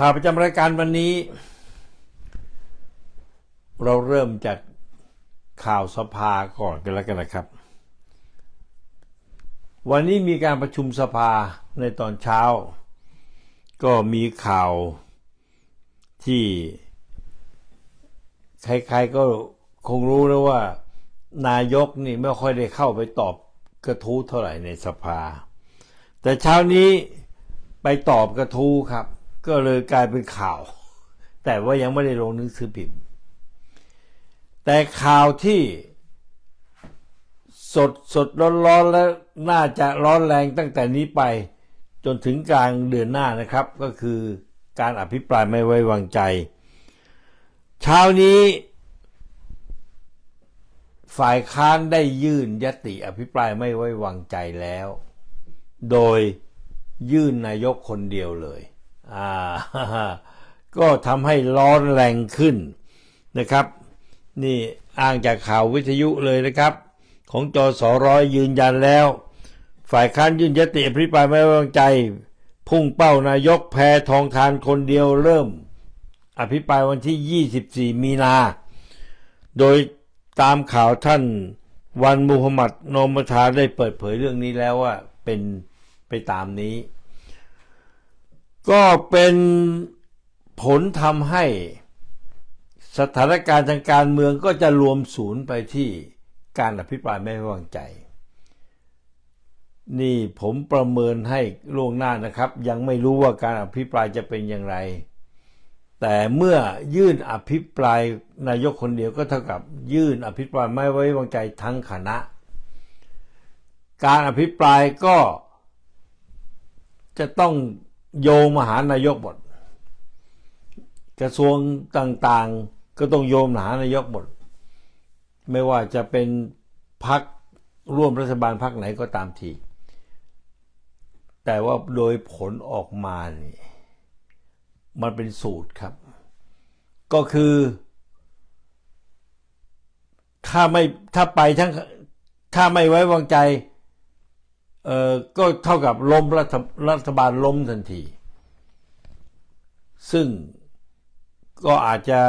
ข่าวประจำรายการวันนี้ เราเริ่มจากข่าวสภาก่อนกันแล้วกันนะครับ วันนี้มีการประชุมสภาในตอนเช้า ก็มีข่าวที่ใครๆก็คงรู้แล้วว่า นายกนี่ไม่ค่อยได้เข้าไปตอบกระทู้เท่าไหร่ในสภา แต่เช้านี้ไปตอบกระทู้ครับ ก็เลยกลายเป็นข่าว แต่ว่ายังไม่ได้ลงหนังสือพิมพ์แต่ข่าวที่สดสดร้อนร้อนและน่าจะร้อนแรงตั้งแต่นี้ไปจนถึงกลางเดือนหน้านะครับ ก็คือการอภิปรายไม่ไว้วางใจ เช้านี้ ฝ่ายค้านได้ยื่นยติอภิปรายไม่ไว้วางใจแล้ว โดยยื่นนายกคนเดียวเลย ก็ทำให้ร้อนแรงขึ้นนะครับ นี่อ้างจากข่าววิทยุเลยนะครับ ของจอสอร้อยยืนยันแล้ว ฝ่ายค้านยื่นยติอภิปรายไม่ไว้วางใจ พุ่งเป้านายกแพทองทานคนเดียวเริ่ม อภิปรายวันที่ 24 มีนา โดยตามข่าวท่านวันมุฮัมมัดโนมทาได้เปิดเผยเรื่องนี้แล้วว่าเป็นไปตามนี้ ก็เป็นผลทำให้สถานการณ์ทางการเมืองก็จะรวมศูนย์ไปที่การอภิปรายไม่ไว้วางใจ นี่ผมประเมินให้ล่วงหน้านะครับ ยังไม่รู้ว่าการอภิปรายจะเป็นอย่างไร แต่เมื่อยื่นอภิปรายนายกคนเดียวก็เท่ากับยื่นอภิปรายไม่ไว้วางใจทั้งคณะ การอภิปรายก็จะต้อง โยงมาหานายกหมดกระทรวงต่างๆ ก็ต้องโยมหานายกหมด ไม่ว่าจะเป็นพักร่วมรัฐบาลพักไหนก็ตามที แต่ว่าโดยผลออกมานี่มันเป็นสูตรครับ ก็คือ ถ้าไม่ถ้าไปทั้งถ้าไม่ไว้วางใจ เอ่อก็เท่ากับล้มรัฐรัฐบาลล้มทันที ซึ่งก็อาจจะ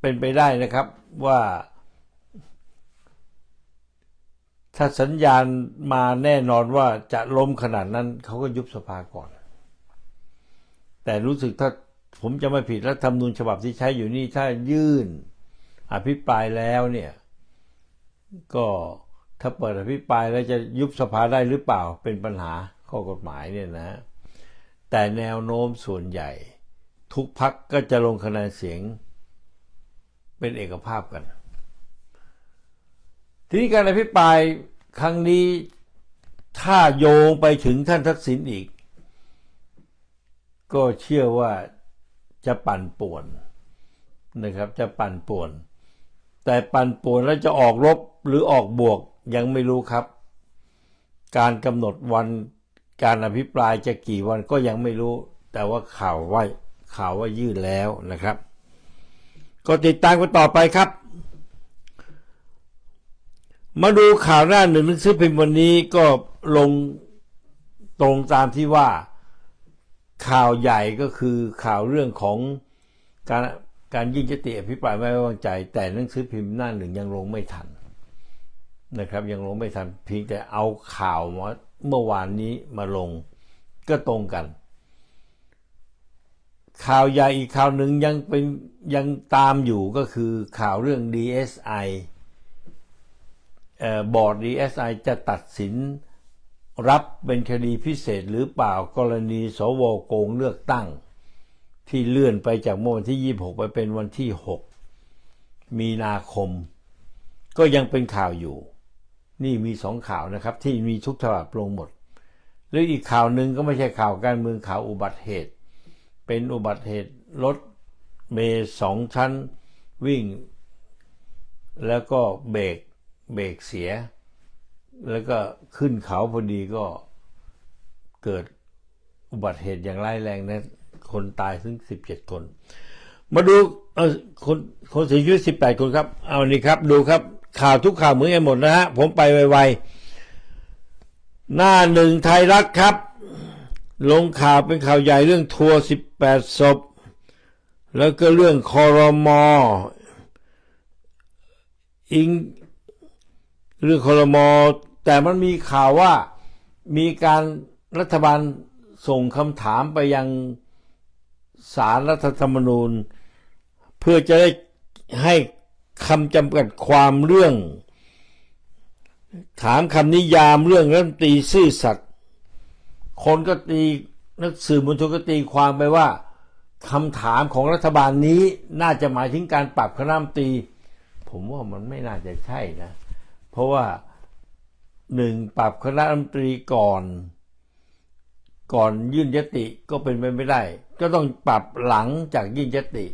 เป็นไปได้นะครับว่า ถ้าสัญญาณมาแน่นอนว่าจะล้มขนาดนั้นเขาก็ยุบสภาก่อน แต่รู้สึกถ้าผมจะไม่ผิดรัฐธรรมนูญฉบับที่ใช้อยู่นี่ถ้ายื่นอภิปรายแล้วเนี่ย ก็ ถ้าเปิดอภิปรายแล้วจะยุบสภาได้หรือเปล่าเป็นปัญหาข้อกฎหมายเนี่ยนะ แต่แนวโน้มส่วนใหญ่ ทุกพักก็จะลงคะแนนเสียง เป็นเอกภาพกัน ทีนี้การอภิปรายครั้งนี้ถ้าโยงไปถึงท่านทักษิณอีก ก็เชื่อว่าจะปั่นป่วนนะครับ จะปั่นป่วน แต่ปั่นป่วนแล้วจะออกรบหรือออกบวก ยังไม่รู้ครับ การกำหนดวันการอภิปรายจะกี่วันก็ยังไม่รู้ แต่ว่าข่าวว่าข่าวว่ายื่นแล้วนะครับ ก็ติดตามกันต่อไปครับ มาดูข่าวหน้าหนึ่งหนังสือพิมพ์วันนี้ก็ลงตรงตามที่ว่าข่าวใหญ่ก็คือข่าวเรื่องของการการยื่นยติอภิปรายไม่ไว้วางใจ แต่หนังสือพิมพ์หน้าหนึ่งยังลงไม่ทัน นะครับ ยังลงไม่ทันเพียงแต่เอาข่าวมาเมื่อวานนี้มาลงก็ตรงกัน ข่าวใหญ่อีกข่าวหนึ่งยังเป็นยังตามอยู่ก็คือข่าวเรื่อง DSI เอ่อบอร์ด DSI จะตัดสินรับเป็นคดีพิเศษหรือเปล่ากรณีสวโกงเลือกตั้ง ที่เลื่อนไปจากเมื่อวันที่ 26 ไปเป็นวันที่ 6 มีนาคม ก็ยังเป็นข่าวอยู่ นี่มีสองข่าวนะครับ ที่มีทุกฉบับลงหมด หรืออีกข่าวหนึ่งก็ไม่ใช่ข่าวการเมืองข่าวอุบัติเหตุ เป็นอุบัติเหตุรถเมย์สองชั้นวิ่ง แล้วก็เบรกเบรกเสีย แล้วก็ขึ้นเขาพอดีก็เกิดอุบัติเหตุอย่างร้ายแรงนะคนตายถึงสิบเจ็ดคน มาดูเออคนคนเสียชีวิตสิบแปดคนครับ เอานี่ครับดูครับ ข่าวทุกข่าวเหมือนกันหมดนะฮะผมไปไวๆหน้าหนึ่งไทยรัฐครับ ลงข่าวเป็นข่าวใหญ่เรื่องทัวร์18 ศพ แล้วก็เรื่องคอรมออิงเรื่องคอรมอแต่มันมีข่าวว่ามีการรัฐบาลส่งคำถามไปยังสารรัฐธรรมนูญ เพื่อจะได้ให้ คำจำกัดความเรื่อง ถามคำนิยามเรื่องรัฐมนตรีซื่อสัตย์คนก็ตีนักสื่อมวลชนก็ตีความไปว่าคำถามของรัฐบาลนี้น่าจะหมายถึงการปรับคณะรัฐมนตรี ผมว่ามันไม่น่าจะใช่นะ เพราะว่าหนึ่งปรับคณะรัฐมนตรีก่อน ก่อนยื่นยติก็เป็นไปไม่ได้ ก็ต้องปรับหลังจากยื่นยติ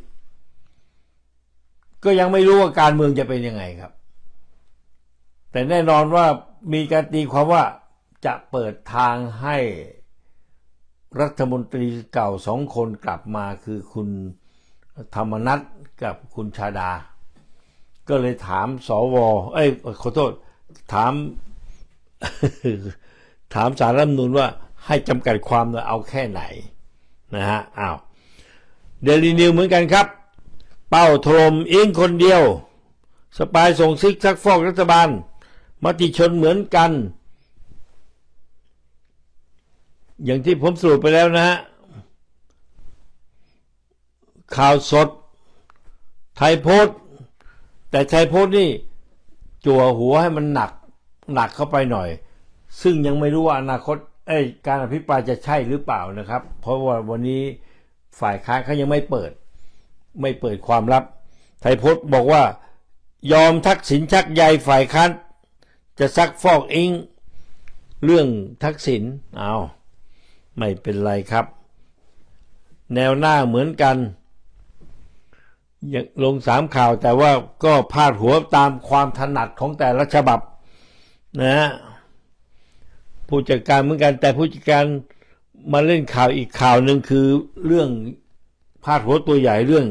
ก็ยังไม่รู้ว่าการเมืองจะเป็นยังไงครับ แต่แน่นอนว่ามีการตีความว่าจะเปิดทางให้รัฐมนตรีเก่าสองคนกลับมาคือคุณธรรมนัฐกับคุณชาดา ก็เลยถามสวเอ้ยขอโทษ ถาม ถามสารรัฐมนูญว่าให้จำกัดความเอาแค่ไหนนะฮะอ้าวเดลีนิวเหมือนกันครับ เป้าถล่มอิงคนเดียว สปายส่งซิกซักฟอกรัฐบาล มติชนเหมือนกัน อย่างที่ผมสรุปไปแล้วนะฮะ ข่าวสด ไทยโพสต์แต่ไทยโพสต์นี่ จั่วหัวให้มันหนัก หนักเข้าไปหน่อย ซึ่งยังไม่รู้ว่าอนาคตเอ้การอภิปรายจะใช่หรือเปล่านะครับ เพราะว่าวันนี้ฝ่ายค้านเขายังไม่เปิด ไม่เปิดความลับ ไทยพสต์บอกว่ายอมทักษิณชักใยฝ่ายค้านจะซักฟอกอิง เรื่องทักษิณเอาไม่เป็นไรครับ แนวหน้าเหมือนกันยังลงสามข่าวแต่ว่าก็พาดหัวตามความถนัดของแต่ละฉบับนะฮะผู้จัดการเหมือนกันแต่ผู้จัดการมาเล่นข่าวอีกข่าวหนึ่งคือเรื่อง พาดหัวตัวใหญ่เรื่อง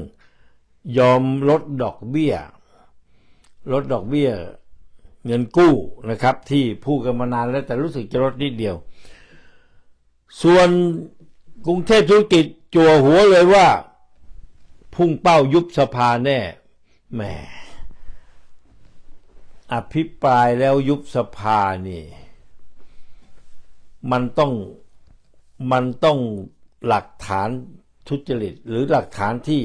ยอมลดดอกเบี้ย ลดดอกเบี้ย เงินกู้นะครับ ที่พูดกันมานานแล้วแต่รู้สึกจะลดนิดเดียว ส่วนกรุงเทพธุรกิจจั่วหัวเลยว่า พุ่งเป้ายุบสภาแน่แหมอภิปรายแล้วยุบสภานี่ มันต้องมันต้องหลักฐาน ทุจริตหรือหลักฐานที่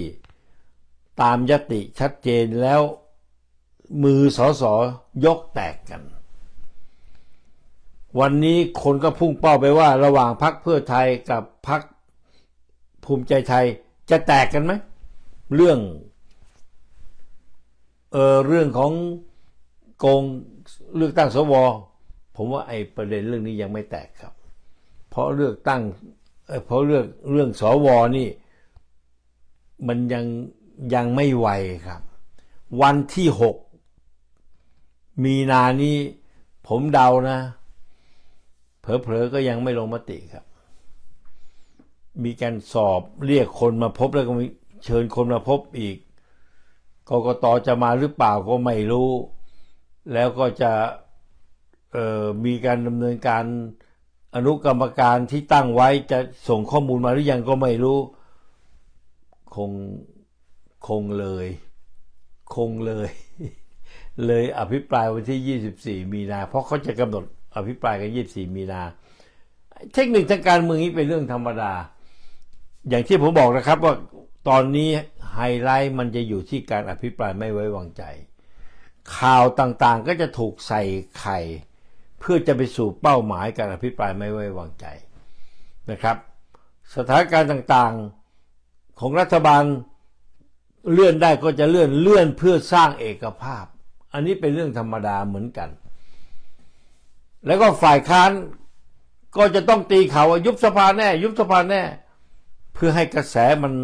ตามยติชัดเจนแล้วมือสอสอยกแตกกัน วันนี้คนก็พุ่งเป้าไปว่าระหว่างพักเพื่อไทยกับพักภูมิใจไทยจะแตกกันไหม เรื่องเออเรื่องของโกงเลือกตั้งสวผมว่าไอ้ประเด็นเรื่องนี้ยังไม่แตกครับ เพราะเลือกตั้ง เอ่อเพราะเรื่องเรื่องสวนี่ มันยังยังไม่ไวครับ วันที่หกมีนานี้ผมเดานะ เผลอๆก็ยังไม่ลงมติครับ มีการสอบเรียกคนมาพบแล้วก็มีเชิญคนมาพบอีกกกตจะมาหรือเปล่าก็ไม่รู้ แล้วก็จะมีการดำเนินการ อนุกรรมการที่ตั้งไว้จะส่งข้อมูลมาหรือยังก็ไม่รู้ คงคงเลย คงเลย เลยอภิปรายวันที่ 24 มีนา เพราะเขาจะกำหนดอภิปรายกัน 24 มีนา เทคนิคทางการเมืองนี้เป็นเรื่องธรรมดา อย่างที่ผมบอกนะครับว่าตอนนี้ไฮไลท์มันจะอยู่ที่การอภิปรายไม่ไว้วางใจ ข่าวต่างๆก็จะถูกใส่ไข่ พื่อจะไปสู่เป้าหมายการอภิปรายไม่ไว้วางใจนะครับ สถานการณ์ต่างๆของรัฐบาลเลื่อนได้ก็จะเลื่อนเลื่อนเพื่อสร้างเอกภาพ อันนี้เป็นเรื่องธรรมดาเหมือนกัน แล้วก็ฝ่ายค้านก็จะต้องตีเขาว่ายุบสภาแน่ ยุบสภาแน่ เพื่อให้กระแสมัน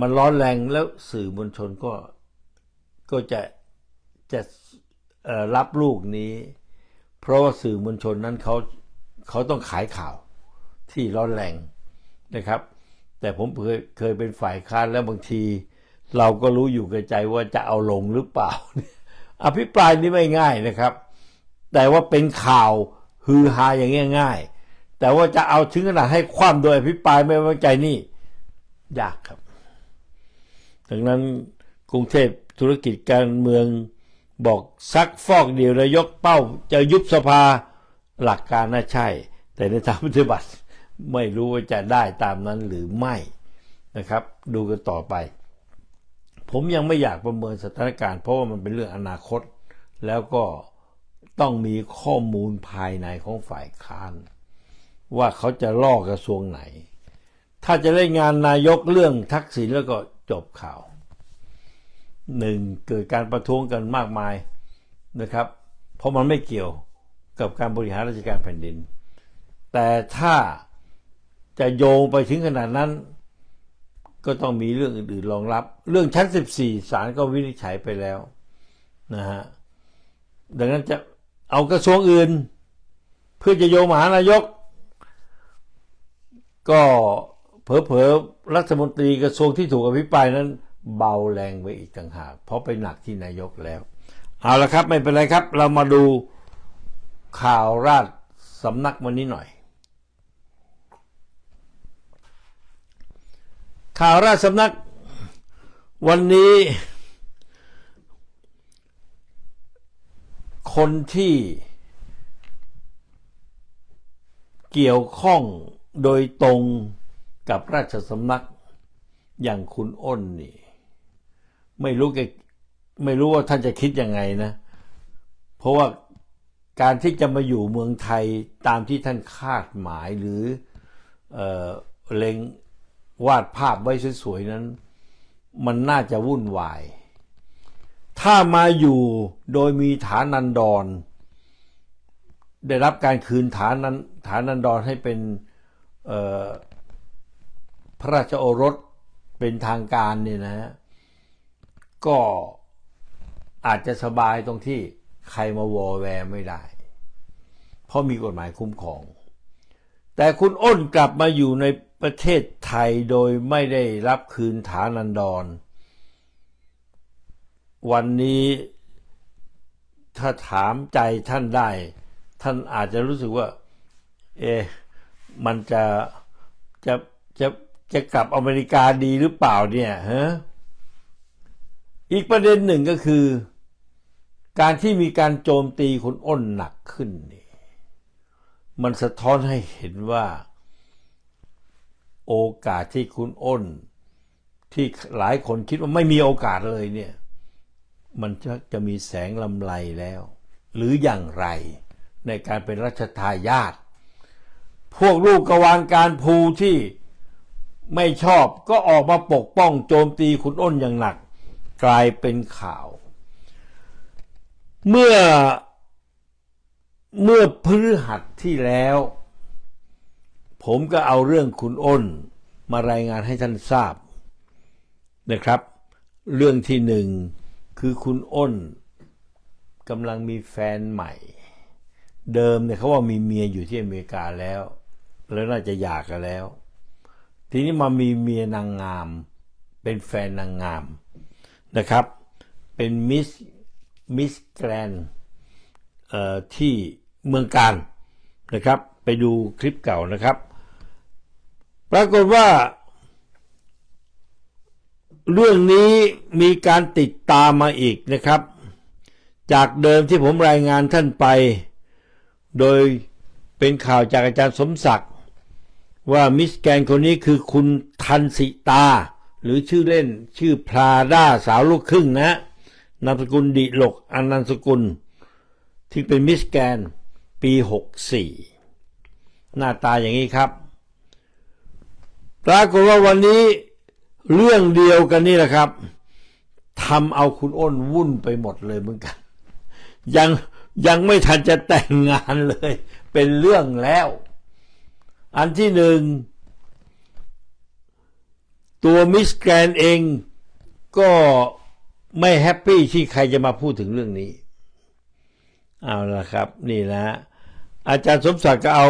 มันร้อนแรงแล้วสื่อมวลชนก็ก็จะจะรับลูกนี้ เพราะว่าสื่อมวลชนนั้นเขาเขาต้องขายข่าวที่ร้อนแรงนะครับ แต่ผมเคยเคยเป็นฝ่ายค้านแล้วบางที เราก็รู้อยู่กับใจว่าจะเอาลงหรือเปล่า อภิปรายนี้ไม่ง่ายนะครับ แต่ว่าเป็นข่าวฮือฮาอย่างงี้ยง่ายแต่ว่าจะเอาถึงขนาดให้ความโดยอภิปรายไม่ไว้ใจนี่ยากครับดังนั้นกรุงเทพธุรกิจการเมือง บอกซักฟอกเดียวนายกเป้าจะยุบสภาหลักการน่าใช่ แต่ในทางปฏิบัติไม่รู้ว่าจะได้ตามนั้นหรือไม่นะครับ ดูกันต่อไป ผมยังไม่อยากประเมินสถานการณ์ เพราะว่ามันเป็นเรื่องอนาคต แล้วก็ต้องมีข้อมูลภายในของฝ่ายค้าน ว่าเขาจะล่อกระทรวงไหน ถ้าจะได้งานนายกเรื่องทักษิณแล้วก็จบข่าว หนึ่งเกิดการประท้วงกันมากมายนะครับ เพราะมันไม่เกี่ยวกับการบริหารราชการแผ่นดิน แต่ถ้าจะโยงไปถึงขนาดนั้น ก็ต้องมีเรื่องอื่นๆรองรับ เรื่องชั้น 14ศาลก็วินิจฉัยไปแล้วนะฮะดังนั้นจะเอากระทรวงอื่น เพื่อจะโยงมหานายก ก็เผลอๆรัฐมนตรีกระทรวงที่ถูกอภิปรายนั้น เบาแรงไปอีกต่างหาก เพราะไปหนักที่นายกแล้ว เอาละครับไม่เป็นไรครับ เรามาดูข่าวราชสำนักวันนี้หน่อย ข่าวราชสำนักวันนี้ คนที่เกี่ยวข้องโดยตรงกับราชสำนักอย่างคุณอ้นนี่ ไม่รู้แกไม่รู้ว่าท่านจะคิดยังไงนะ เพราะว่าการที่จะมาอยู่เมืองไทยตามที่ท่านคาดหมายหรือเออเล็งวาดภาพไว้สวยๆนั้น มันน่าจะวุ่นวาย ถ้ามาอยู่โดยมีฐานันดร ได้รับการคืนฐานันฐานันดรให้เป็นพระราชโอรสเป็นทางการเนี่ยนะฮะ ก็อาจจะสบายตรงที่ใครมาวอแวร์ไม่ได้ เพราะมีกฎหมายคุ้มครอง แต่คุณอ้นกลับมาอยู่ในประเทศไทยโดยไม่ได้รับคืนฐานันดร วันนี้ถ้าถามใจท่านได้ ท่านอาจจะรู้สึกว่า เอะมันจะจะจะจะกลับอเมริกาดีหรือเปล่าเนี่ยฮะ อีกประเด็นหนึ่งก็คือ การที่มีการโจมตีคุณอ้นหนักขึ้นนี่ มันสะท้อนให้เห็นว่า โอกาสที่คุณอ้น ที่หลายคนคิดว่าไม่มีโอกาสเลยเนี่ย มันจะจะมีแสงลำไรแล้ว หรืออย่างไรในการเป็นรัชทายาทพวกลูกกวานการภูที่ไม่ชอบก็ออกมาปกป้องโจมตีคุณอ้นอย่างหนัก กลายเป็นข่าว เมื่อเมื่อพฤหัสที่แล้ว ผมก็เอาเรื่องคุณอ้นมารายงานให้ท่านทราบนะครับ เรื่องที่หนึ่งคือคุณอ้นกำลังมีแฟนใหม่ เดิมเนี่ยเขาว่ามีเมียอยู่ที่อเมริกาแล้ว แล้วน่าจะหย่ากันแล้ว ทีนี้มามีเมียนางงาม เป็นแฟนนางงาม นะครับ เป็นมิสมิสแกรนที่เมืองการนะครับ ไปดูคลิปเก่านะครับ ปรากฏว่า เรื่องนี้มีการติดตามมาอีกนะครับ จากเดิมที่ผมรายงานท่านไป โดยเป็นข่าวจากอาจารย์สมศักดิ์ว่ามิสแกนคนนี้คือคุณทันสิตา หรือชื่อเล่นชื่อพลาด้าสาวลูกครึ่งนะนามสกุลดิหลกอนันสกุล ที่เป็นมิสแกนปี 64 หน้าตาอย่างนี้ครับ ปรากฏว่าวันนี้เรื่องเดียวกันนี่แหละครับทำเอาคุณอ้นวุ่นไปหมดเลยเหมือนกัน ยังยังไม่ทันจะแต่งงานเลย เป็นเรื่องแล้ว อันที่หนึ่ง ตัวมิสแกรนเองก็ไม่แฮปปี้ที่ใครจะมาพูดถึงเรื่องนี้ เอาละครับ นี่นะอาจารย์สมศักดิ์ก็เอา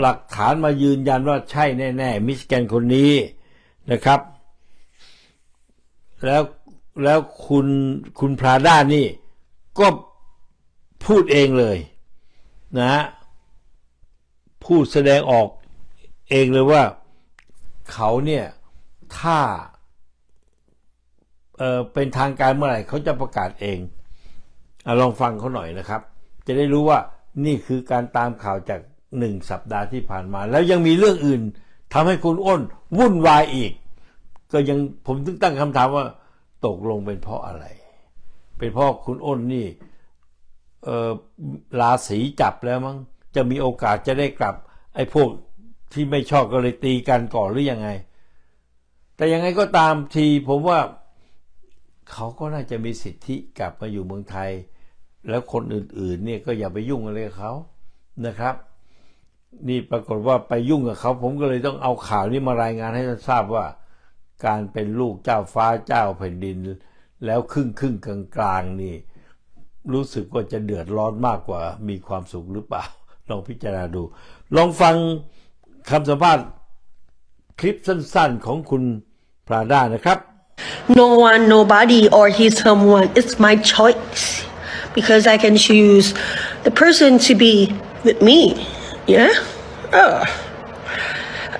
หลักฐานมายืนยันว่าใช่แน่ ๆ มิสแกรนคนนี้นะครับ แล้วแล้วคุณคุณพราด้านี่ ก็พูดเองเลยนะพูดแสดงออกเองเลยว่าเขาเนี่ย ถ้าเออเป็นทางการเมื่อไหร่เขาจะประกาศเองอลองฟังเขาหน่อยนะครับ จะได้รู้ว่านี่คือการตามข่าวจากหนึ่งสัปดาห์ที่ผ่านมา แล้วยังมีเรื่องอื่นทำให้คุณอ้น วุ่นวายอีก ก็ยังผมถึงตั้งคำถามว่าตกลงเป็นเพราะอะไร เป็นเพราะคุณอ้นนี่เออราศีจับแล้วมั้งจะมีโอกาสจะได้กลับ ไอ้พวกที่ไม่ชอบก็เลยตีกันก่อนหรือยังไง แต่ยังไงก็ตามทีผมว่าเขาก็น่าจะมีสิทธิกลับมาอยู่เมืองไทย แล้วคนอื่นๆเนี่ยก็อย่าไปยุ่งอะไรกับเขานะครับ นี่ปรากฏว่าไปยุ่งกับเขา ผมก็เลยต้องเอาข่าวนี้มารายงานให้ท่านทราบว่า การเป็นลูกเจ้าฟ้าเจ้าแผ่นดิน แล้วครึ่งครึ่งกลางกลางนี่ รู้สึกว่าจะเดือดร้อนมากกว่ามีความสุขหรือเปล่า ลองพิจารณาดู ลองฟังคำสัมภาษณ์ คลิปสั้นๆของคุณพราด้านะครับ no one, nobody, or he's someone. It's my choice because I can choose the person to be with me. Yeah. เออ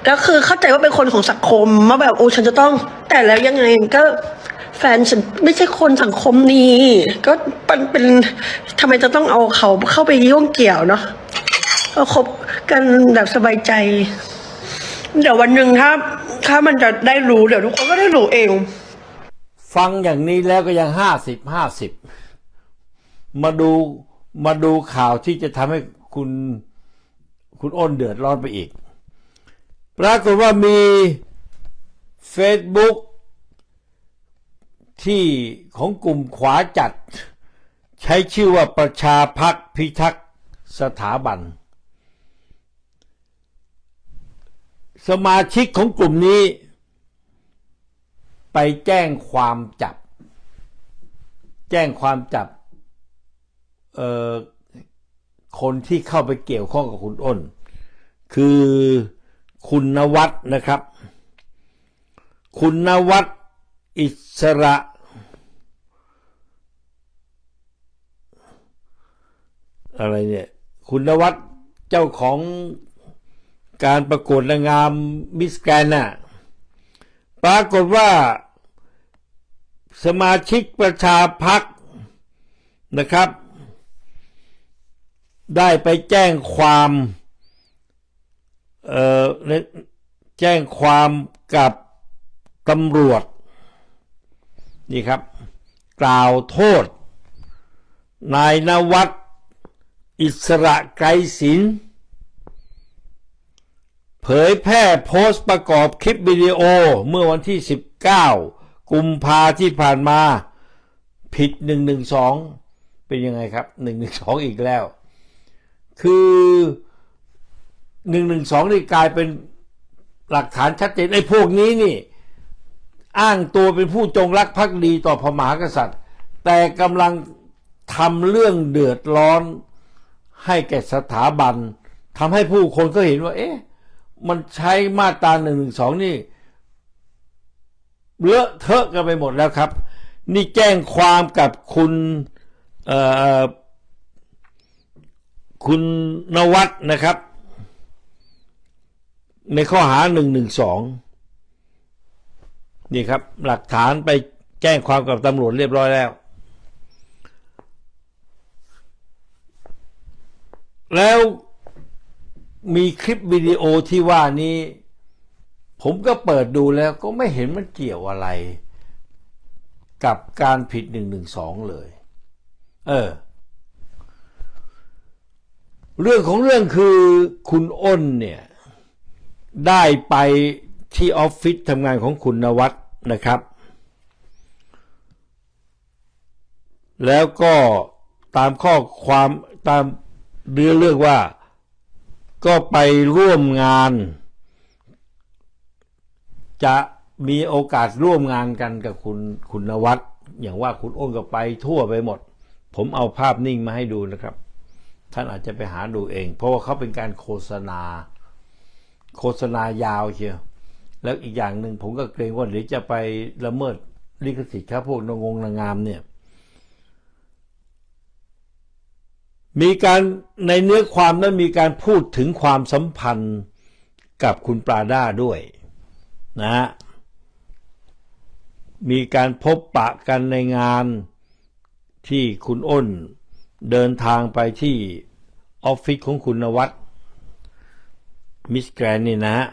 แล้วคือเข้าใจว่าเป็นคนของสังคมว่าแบบโอ้ฉันจะต้อง แต่แล้วยังไงก็แฟนฉันไม่ใช่คนสังคมนี้ ก็เป็นเป็นทำไมจะต้องเอาเขาเข้าไปยุ่งเกี่ยวเนาะก็คบกันแบบสบายใจ เดี๋ยววันหนึ่งถ้า ถ้ามันจะได้รู้เดี๋ยวทุกคนก็ได้รู้เอง ฟังอย่างนี้แล้วก็ยังห้าสิบห้าสิบมาดูมาดูข่าวที่จะทำให้คุณคุณอ้นเดือดร้อนไปอีก ปรากฏว่ามี Facebook ที่ของกลุ่มขวาจัด ใช้ชื่อว่าประชาพักพิทักษ์สถาบัน สมาชิกของกลุ่มนี้ ไปแจ้งความจับ แจ้งความจับเคนที่เข้าไปเกี่ยวข้องกับคุณอ้น คือคุณนวัดนะครับ คุณนวัดอิสระอะไรเนี่ย คุณนวัดเจ้าของ การประกวดนางงามมิสแกรนน่ะปรากฏว่าสมาชิกประชาพักนะครับ ได้ไปแจ้งความเอ่อแจ้งความกับตำรวจนี่ครับ กล่าวโทษ นายนวัดอิสระไกรศิลป์ เผยแพร่โพสต์ประกอบคลิปวิดีโอเมื่อวันที่ 19 กุมภาที่ผ่านมา ผิด 112 เป็นยังไงครับ 112 อีกแล้ว คือ 112 นี่กลายเป็นหลักฐานชัดเจนไอ้พวกนี้นี่ อ้างตัวเป็นผู้จงรักภักดีต่อพระมหากษัตริย์ แต่กำลังทำเรื่องเดือดร้อนให้แก่สถาบันทำให้ผู้คนก็เห็นว่า เอ๊ะ มันใช้มาตราหนึ่งหนึ่งสองนี่เลอะเทอะกันไปหมดแล้วครับ นี่แจ้งความกับคุณคุณนวัดนะครับ ในข้อหาหนึ่งหนึ่งสองนี่ครับ หลักฐานไปแจ้งความกับตำรวจเรียบร้อยแล้ว แล้ว มีคลิปวิดีโอที่ว่านี้ ผมก็เปิดดูแล้วก็ไม่เห็นมันเกี่ยวอะไร กับการผิดหนึ่งหนึ่งสองเลย เออ เรื่องของเรื่องคือคุณอ้นเนี่ย ได้ไปที่ออฟฟิศทำงานของคุณนวัดนะครับ แล้วก็ตามข้อความตามเรื่องเรื่องว่า ก็ไปร่วมงาน จะมีโอกาสร่วมงานกันกับคุณคุณนวัดอย่างว่าคุณอ้นก็ไปทั่วไปหมด ผมเอาภาพนิ่งมาให้ดูนะครับ ท่านอาจจะไปหาดูเอง เพราะว่าเขาเป็นการโฆษณา โฆษณายาวเชียวแล้วอีกอย่างหนึ่งผมก็เกรงว่าเดี๋ยวจะไปละเมิดลิขสิทธิ์ครับพวกนางงนางงามเนี่ย มีการในเนื้อความนั้นมีการพูดถึงความสัมพันธ์กับคุณปราด้าด้วยนะฮะมีการพบปะกันในงานที่คุณอ้น เดินทางไปที่ออฟฟิศของคุณนวัดมิสแกรนนี่นะฮะ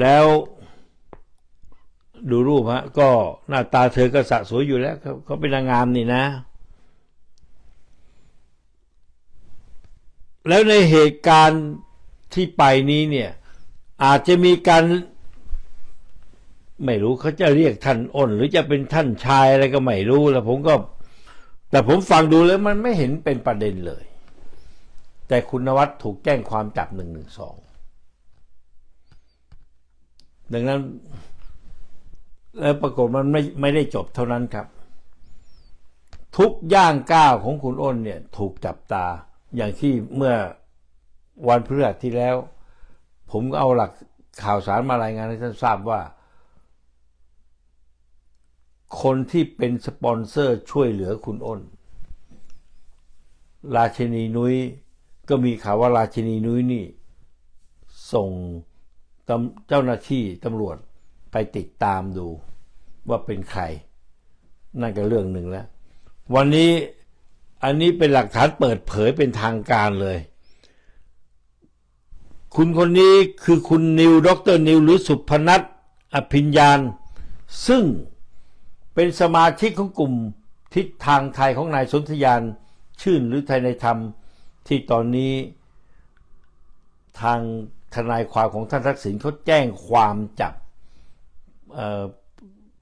แล้วดูรูปฮะก็หน้าตาเธอก็สะสวยอยู่แล้วเขาเขาเป็นนางงามนี่นะ แล้วในเหตุการณ์ที่ไปนี้เนี่ย อาจจะมีการ ไม่รู้เขาจะเรียกท่านอ้น หรือจะเป็นท่านชายอะไรก็ไม่รู้แล้วผมก็ แต่ผมฟังดูแล้วมันไม่เห็นเป็นประเด็นเลย แต่คุณนวัดถูกแจ้งความจับหนึ่งหนึ่งสองดังนั้น แล้วปรากฏมันไม่ไม่ได้จบเท่านั้นครับ ทุกย่างก้าวของคุณอ้นเนี่ย ถูกจับตา อย่างที่เมื่อวันพฤหัสที่แล้ว ผมก็เอาหลักข่าวสารมารายงานให้ท่านทราบว่า คนที่เป็นสปอนเซอร์ช่วยเหลือคุณอ้น ราชินีนุ้ยก็มีข่าวว่าราชินีนุ้ยนี่ ส่งเจ้าหน้าที่ตำรวจไปติดตามดูว่าเป็นใคร นั่นก็เรื่องหนึ่งแล้ว วันนี้ อันนี้เป็นหลักฐานเปิดเผยเป็นทางการเลย คุณคนนี้คือคุณนิวด็อกเตอร์นิวหรือสุพนัทอภิญญาณ ซึ่งเป็นสมาชิกของกลุ่มทิศทางไทยของนายสนธยาน ชื่นหรือไทยในธรรม ที่ตอนนี้ ทางทนายความของท่านทักษิณเขาแจ้งความจับ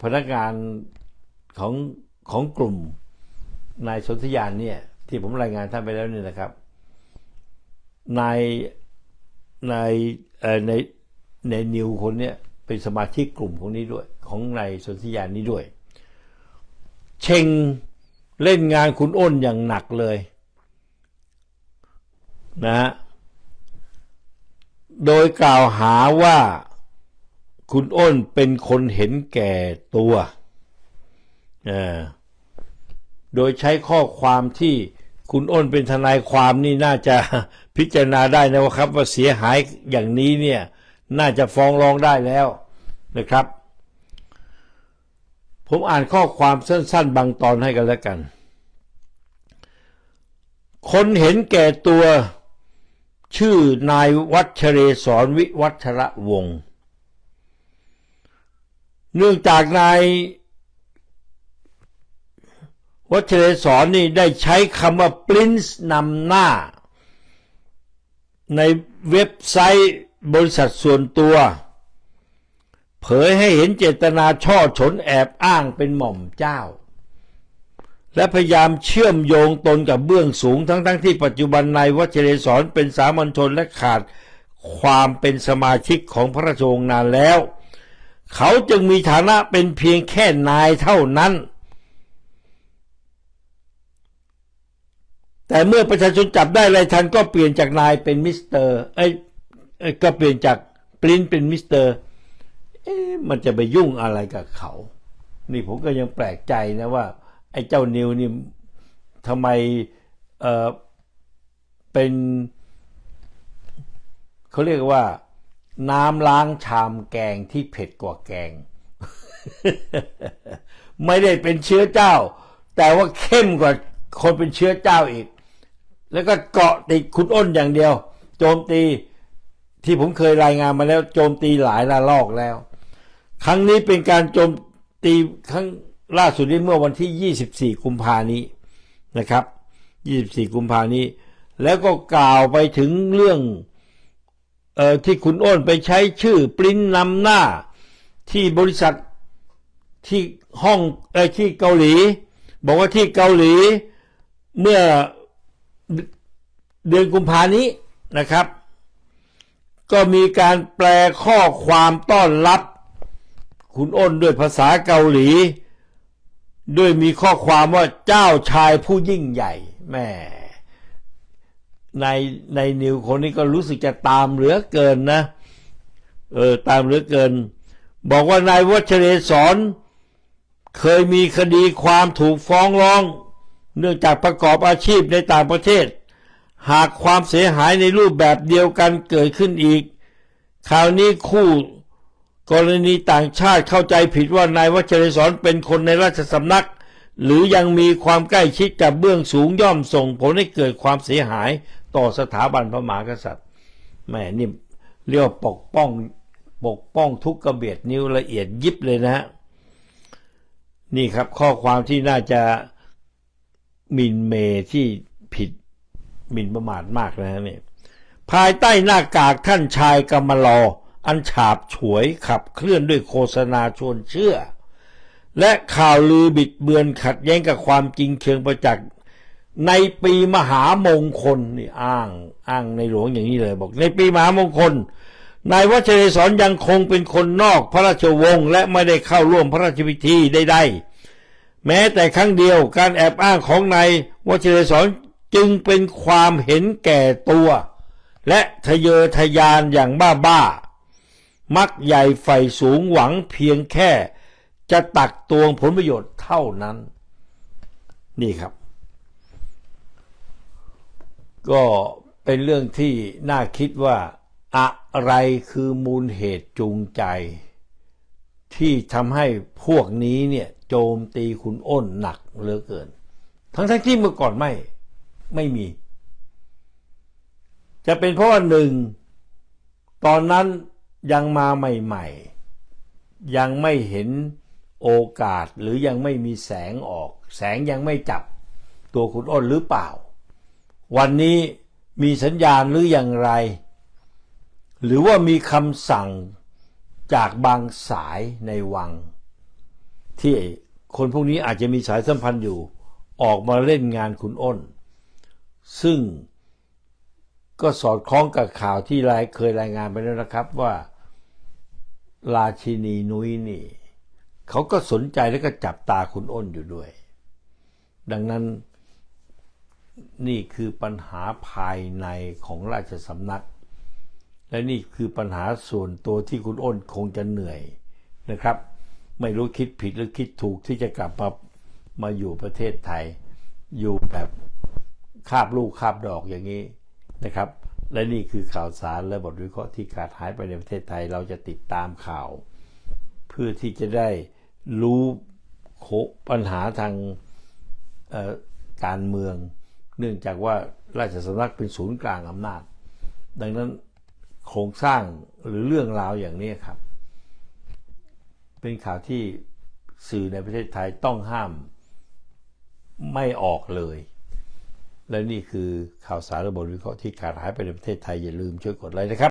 พนักงานของของกลุ่ม นายสนธยานเนี่ย ที่ผมรายงานท่านไปแล้วเนี่ยนะครับ นายนายเอ่อในในนิวคนเนี้ยเป็นสมาชิกกลุ่มของนี้ด้วย ของนายสนธยานนี้ด้วย เชงเล่นงานคุณอ้นอย่างหนักเลยนะฮะโดยกล่าวหาว่าคุณอ้นเป็นคนเห็นแก่ตัวเออ โดยใช้ข้อความที่คุณอ้นเป็นทนายความนี่น่าจะพิจารณาได้นะครับ ว่าเสียหายอย่างนี้เนี่ยน่าจะฟ้องร้องได้แล้วนะครับ ผมอ่านข้อความสั้น ๆ บางตอนให้กันแล้วกัน คนเห็นแก่ตัวชื่อนายวัชเรศรวิวัชระวงศ์เนื่องจากนาย วัชเรศรนี่ได้ใช้คำว่า Prince นำหน้า ในเว็บไซต์บริษัทส่วนตัว เผยให้เห็นเจตนาช่อฉนแอบอ้างเป็นหม่อมเจ้า และพยายามเชื่อมโยงตนกับเบื้องสูงทั้งๆทที่ปัจจุบันนายวัชเรศรเป็นสามัญชนและขาดความเป็นสมาชิกของพระราชวงศ์นานแล้ว เขาจึงมีฐานะเป็นเพียงแค่นายเท่านั้น แต่เมื่อประชาชนจับได้ไรายทันก็เปลี่ยนจากนายเป็นมิสเตอร์เอ้ก็เปลี่ยนจากปรินเป็นมิสเตอร์เอ๊ะมันจะไปยุ่งอะไรกับเขา นี่ผมก็ยังแปลกใจนะว่า ไอ้เจ้านิวนี่ทำไมเออเป็นเขาเรียกว่า น้ำล้างชามแกงที่เผ็ดกว่าแกง ไม่ได้เป็นเชื้อเจ้า แต่ว่าเข้มกว่าคนเป็นเชื้อเจ้าอีก แล้วก็เกาะติดคุณอ้นอย่างเดียว โจมตีที่ผมเคยรายงานมาแล้ว โจมตีหลายระลอกแล้ว ครั้งนี้เป็นการโจมตีครั้งล่าสุดนี้เมื่อวันที่ 24 กุมภานี้นะครับ 24 กุมภานี้ แล้วก็กล่าวไปถึงเรื่องเอ่อที่คุณอ้นไปใช้ชื่อปริ้นนำหน้าที่บริษัทที่ห้องเออที่เกาหลี บอกว่าที่เกาหลีเมื่อ เดือนกุมภานี้นะครับ ก็มีการแปลข้อความต้อนรับ คุณอ้นด้วยภาษาเกาหลี ด้วยมีข้อความว่าเจ้าชายผู้ยิ่งใหญ่แม่ในในนิวคนนี้ก็รู้สึกจะตามเหลือเกินนะ เออตามเหลือเกิน บอกว่านายวัชเรศรเคยมีคดีความถูกฟ้องร้อง เนื่องจากประกอบอาชีพในต่างประเทศ หากความเสียหายในรูปแบบเดียวกันเกิดขึ้นอีก คราวนี้คู่กรณีต่างชาติเข้าใจผิดว่านายวัชริศรเป็นคนในราชสำนัก หรือยังมีความใกล้ชิดกับเบื้องสูงย่อมส่งผลให้เกิดความเสียหายต่อสถาบันพระมหากษัตริย์แม่นี่เรียกว่าปกป้องปกป้องทุกกระเบียดนิ้วละเอียดยิบเลยนะฮะนี่ครับข้อความที่น่าจะมินเมที่ผิด หมิ่นประมาทมากนะฮะนี่ภายใต้หน้ากากท่านชายกำมะลอ อันฉาบฉวยขับเคลื่อนด้วยโฆษณาชวนเชื่อ และข่าวลือบิดเบือนขัดแย้งกับความจริงเชิงประจักษ์ในปีมหามงคลนี่อ้างอ้างในหลวงอย่างนี้เลยบอก ในปีมหามงคลนายวัชเรศรยังคงเป็นคนนอกพระราชวงศ์และไม่ได้เข้าร่วมพระราชพิธีใดๆแม้แต่ครั้งเดียวการแอบอ้างของนายวชเรศร จึงเป็นความเห็นแก่ตัว และทะเยอทะยานอย่างบ้าๆมักใหญ่ไฟสูงหวังเพียงแค่ จะตักตวงผลประโยชน์เท่านั้น นี่ครับ ก็เป็นเรื่องที่น่าคิดว่าอะไรคือมูลเหตุจูงใจ ที่ทำให้พวกนี้เนี่ยโจมตีคุณอ้นหนักเหลือเกิน ทั้งทั้งที่เมื่อก่อนไม่ ไม่มี จะเป็นเพราะว่าหนึ่ง ตอนนั้นยังมาใหม่ ๆ ยังไม่เห็นโอกาสหรือยังไม่มีแสงออก แสงยังไม่จับตัวคุณอ้นหรือเปล่า วันนี้มีสัญญาณหรืออย่างไร หรือว่ามีคำสั่งจากบางสายในวัง ที่คนพวกนี้อาจจะมีสายสัมพันธ์อยู่ ออกมาเล่นงานคุณอ้น ซึ่งก็สอดคล้องกับข่าวที่รายเคยรายงานไปแล้วนะครับว่าราชินีนุ้ยนี่ เขาก็สนใจแล้วก็จับตาคุณอ้นอยู่ด้วย ดังนั้นนี่คือปัญหาภายในของราชสำนัก และนี่คือปัญหาส่วนตัวที่คุณอ้นคงจะเหนื่อยนะครับ ไม่รู้คิดผิดหรือคิดถูกที่จะกลับมามาอยู่ประเทศไทยอยู่แบบ คาบลูกคาบดอกอย่างนี้นะครับ และนี่คือข่าวสารและบทวิเคราะห์ที่ขาดหายไปในประเทศไทยเราจะติดตามข่าว เพื่อที่จะได้รู้โคปัญหาทางการเมือง เนื่องจากว่าราชสำนักเป็นศูนย์กลางอำนาจ ดังนั้นโครงสร้างหรือเรื่องราวอย่างนี้ครับ เป็นข่าวที่สื่อในประเทศไทยต้องห้ามไม่ออกเลย และนี่คือข่าวสารระบบวิเคราะห์ที่ขาดหายไปในประเทศไทยอย่าลืมช่วยกดไลค์นะครับ